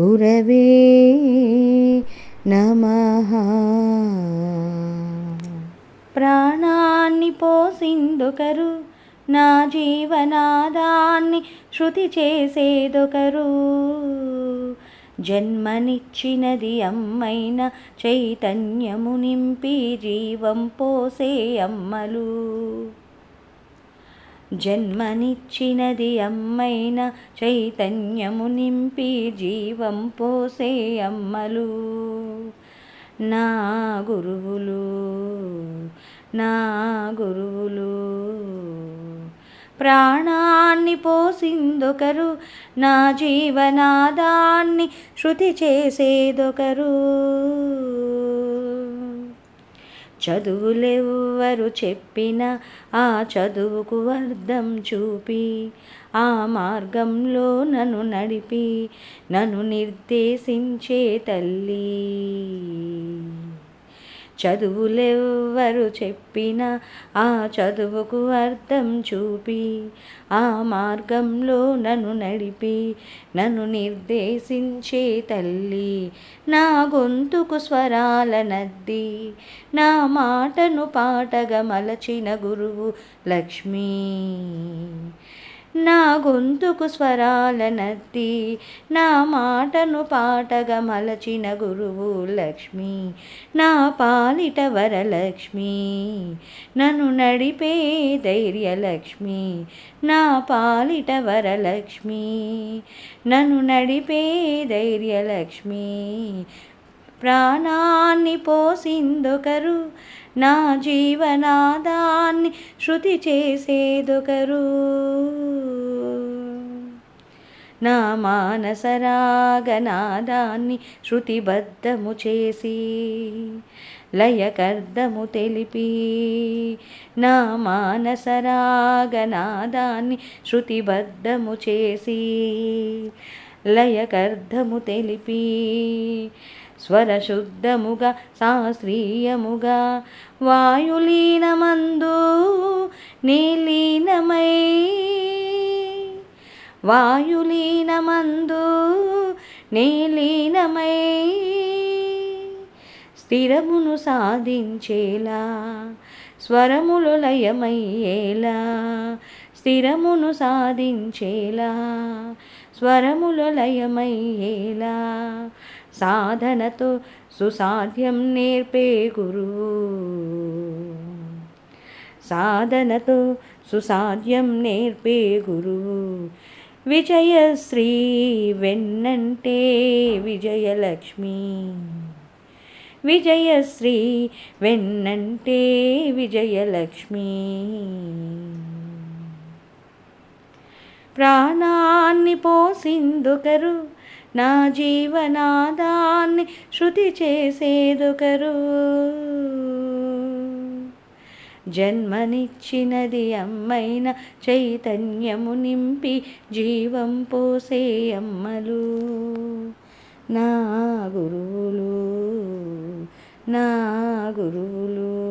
గురవే నమ ప్రాణాన్ని పోసిందొకరు నా జీవనాదాన్ని శృతి చేసేదొకరు. జన్మనిచ్చినది అమ్మైన చైతన్యము నింపి జీవం పోసే అమ్మలు. జన్మనిచ్చినది అమ్మైన చైతన్యము నింపి జీవం పోసే అమ్మలు. నా గురువులు నా గురువులు ప్రాణాన్ని పోసిందొకరు నా జీవనాదాన్ని శృతి చేసేదొకరు. చదువులెవ్వరు చెప్పిన ఆ చదువుకు అర్థం చూపి ఆ మార్గంలో నన్ను నడిపి నన్ను నిర్దేశించే తల్లి. చదువులెవ్వరు చెప్పిన ఆ చదువుకు అర్థం చూపి ఆ మార్గంలో నన్ను నడిపి నన్ను నిర్దేశించే తల్లి. నా గొంతుకు స్వరాల నద్ది నా మాటను పాటగా మలచిన గురువు లక్ష్మీ. నా గొంతుకు స్వరాలనత్తి నా మాటను పాటగా మలచిన గురువు లక్ష్మి నా పాలిట వరలక్ష్మి నన్ను నడిపే ధైర్యలక్ష్మి నా పాలిట వరలక్ష్మి నన్ను నడిపే ధైర్యలక్ష్మి ప్రాణాన్ని పోసిందొకరు నా జీవనాదాన్ని శృతి చేసేదొకరు. నా మానసరాగనాదాన్ని శృతిబద్ధము చేసి లయకర్ధము తెలిపి నా మానసరాగనాదాన్ని శృతిబద్ధము చేసి లయకర్ధము తెలిపి స్వరశుద్ధముగా శాస్త్రీయముగా. వాయులీనమందు నీలీనమై వాయులీనమందు నీలీనమై స్థిరమును సాధించేలా స్వరములు లయమయ్యేలా స్థిరమును సాధించేలా స్వరములు లయమయ్యేలా సాధనతో సుసాధ్యం నేర్పే గురు. సాధనతో సుసాధ్యం నేర్పే గురు. విజయశ్రీ వెన్నంటే విజయలక్ష్మి విజయశ్రీ వెన్నంటే విజయలక్ష్మి ప్రాణాన్ని పోసిందుకరు. నా జీవనాదాన్ని శృతి చేసేదుకరు. జన్మనిచ్చినది అమ్మైన చైతన్యము నింపి జీవం పోసే అమ్మలు. నా గురువులు నా గురువులు.